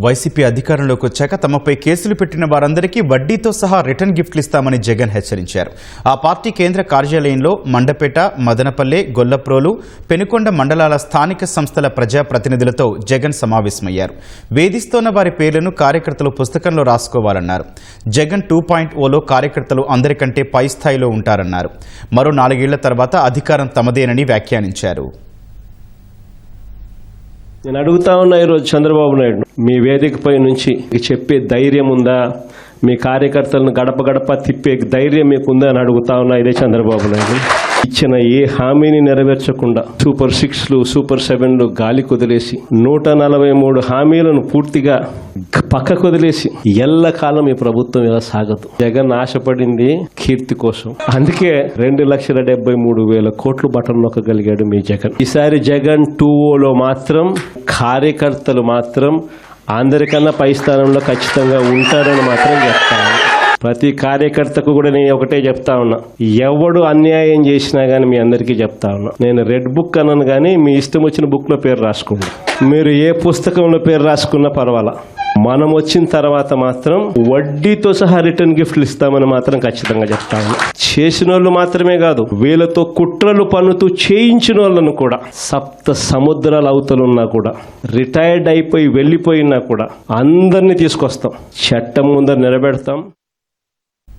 YCP అధికారంలోకి వచ్చాక తమపై కేసులు పెట్టిన వారందరికీ వడ్డీతో సహా రిటర్న్ గిఫ్ట్లు ఇస్తామని జగన్ హెచ్చరించారు. ఆ పార్టీ కేంద్ర కార్యాలయంలో మండపేట మదనపల్లె గొల్లప్రోలు పెనుకొండ మండలాల స్థానిక సంస్థల ప్రజాప్రతినిధులతో జగన్ సమావేశమయ్యారు. వేధిస్తోన్న వారి పేర్లను కార్యకర్తలు పుస్తకంలో రాసుకోవాలన్నారు. జగన్ టూ పాయింట్ ఓలో కార్యకర్తలు అందరికంటే పై స్థాయిలో ఉంటారన్నారు. మరో నాలుగేళ్ళ తర్వాత అధికారం తమదేనని వ్యాఖ్యానించారు. నేను అడుగుతా ఉన్నా ఈరోజు చంద్రబాబు నాయుడు మీ వేదికపై నుంచి చెప్పే ధైర్యం ఉందా? మీ కార్యకర్తలను గడప గడప తిప్పే ధైర్యం మీకు ఉందా అని అడుగుతా ఉన్నా ఇదే చంద్రబాబు నాయుడు. ఇచ్చిన ఏ హామీని నెరవేర్చకుండా సూపర్ సిక్స్లు సూపర్ సెవెన్లు గాలి కుదిలేసి నూట నలభై మూడు హామీలను పూర్తిగా పక్కకు వదిలేసి ఎల్లకాలం ఈ ప్రభుత్వం ఇలా సాగదు. జగన్ ఆశపడింది కీర్తి కోసం. అందుకే రెండు లక్షల డెబ్బై మూడు వేల కోట్లు బటన్ నొక్కగలిగాడు మీ జగన్. ఈసారి జగన్ టూ ఓలో మాత్రం కార్యకర్తలు మాత్రం అందరికన్నా పై స్థానంలో ఖచ్చితంగా ఉంటారని మాత్రం చెప్తాను ప్రతి కార్యకర్తకు కూడా నేను ఒకటే చెప్తా ఉన్నా. ఎవడు అన్యాయం చేసినా కానీ మీ అందరికీ చెప్తా ఉన్నా. నేను రెడ్ బుక్ అన్నాను కానీ మీ ఇష్టం వచ్చిన బుక్లో పేరు రాసుకోండి మీరు ఏ పుస్తకంలో పేరు రాసుకున్నా పర్వాలా. మనం వచ్చిన తర్వాత మాత్రం వడ్డీతో సహా రిటర్న్ గిఫ్ట్లు ఇస్తామని మాత్రం ఖచ్చితంగా చెప్తా చేసిన వాళ్ళు మాత్రమే కాదు వీళ్ళతో కుట్రలు పన్నుతూ చేయించిన వాళ్ళను కూడా సప్త సముద్రాల అవతలున్నా కూడా రిటైర్డ్ అయిపోయి వెళ్ళిపోయినా కూడా అందరినీ తీసుకొస్తాం. చట్టం ముందర నిలబెడతాం.